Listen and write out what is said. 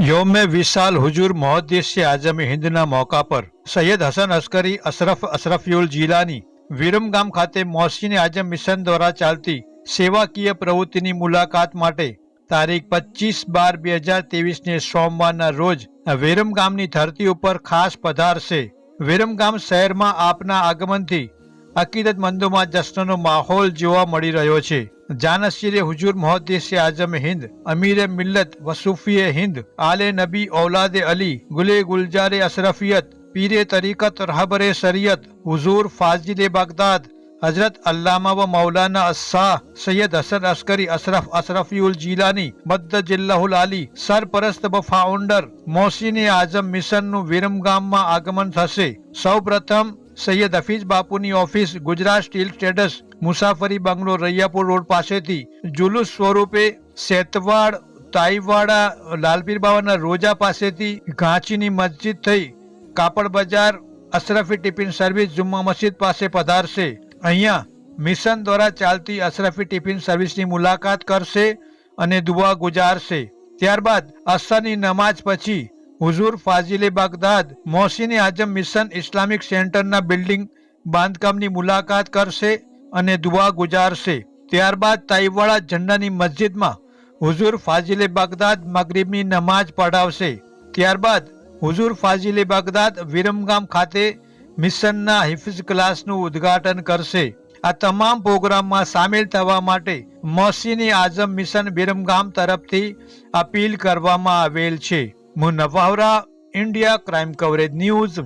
योम વિશાલ હુજુર मोहद्दिस आजम હિન્દના મોકા પર. સૈયદ હસન અસ્કરી, અશરફ અશરફયુલ જિલ્લાની વિરમગામ ખાતે મોસીને આઝમ મિશન દ્વારા ચાલતી સેવાકીય પ્રવૃત્તિની મુલાકાત માટે તારીખ પચીસ બાર બે હજાર ત્રેવીસને સોમવારના રોજ વિરમગામની ધરતી ઉપર ખાસ પધારશે. વિરમગામ શહેરમાં આપના આગમનથી અકીદતમંદોમાં જશ્નનો માહોલ જોવા મળી રહ્યો છે. જાનસીરે હુજુર મોહદ્દેસે આઝમ હિન્દ, અમીરે મિલ્લત વસુફીએ હિન્દ, આલે નબી ઔલાદે અલી, ગુલે ગુલજારે અશરફિયત, પીરે તરીકત રહબરે શરિયત, હુઝુર ફાઝિલે બગદાદ, હઝરત અલ્લામા વ મૌલાના અસ્સા સૈયદ હસન અસ્કરી અશરફ અશરફીઉલ જીલાની, મદ્દ જિલ્લાહુલ આલી, સરપરસ્ત બ ફાઉન્ડર, મોસીને આઝમ મિશનનું વિરમગામમાં આગમન થશે. સૌપ્રથમ સૈયદ હફીઝ બાપુની ઓફિસ ગુજરાત સ્ટીલ ટ્રેડર્સ મુસાફરી બંગલો રૈયાપુર રોડ પાસેથી. જુલુસ સ્વરૂપે સેતવાડ તાઈવાડા લાલપીર બાવાના રોજા પાસેથી ઘાંચીની મસ્જિદ થઈ કાપડ બજાર અશરફી ટિફિન સર્વિસ જુમ્મા મસ્જિદ પાસે પધારશે. અહીંયા મિશન દ્વારા ચાલતી અશરફી ટિફિન સર્વિસની મુલાકાત કરશે અને દુઆ ગુજારશે. ત્યારબાદ અસરની નમાઝ પછી હુઝુર ફાઝિલે Baghdad Mohsin Azam mission Islamic સેન્ટરના બિલ્ડિંગ બાંધકામની મુલાકાત કરશે અને દુઆ ગુજારશે. ત્યારબાદ તાઈવાડા ઝંડાની મસ્જિદમાં હુઝુર ફાઝિલે બગદાદ મગરીબની નમાઝ પઢાવશે. ત્યારબાદ હુઝુર ફાઝિલે બગદાદ વિરમગામ ખાતે મિશનના હિફિઝ ક્લાસનું ઉદ્ઘાટન કરશે. આ તમામ પ્રોગ્રામમાં સામેલ થવા માટે મોસીની આઝમ મિશન વિરમગામ તરફથી અપીલ કરવામાં આવેલ છે. Munawwara India crime coverage news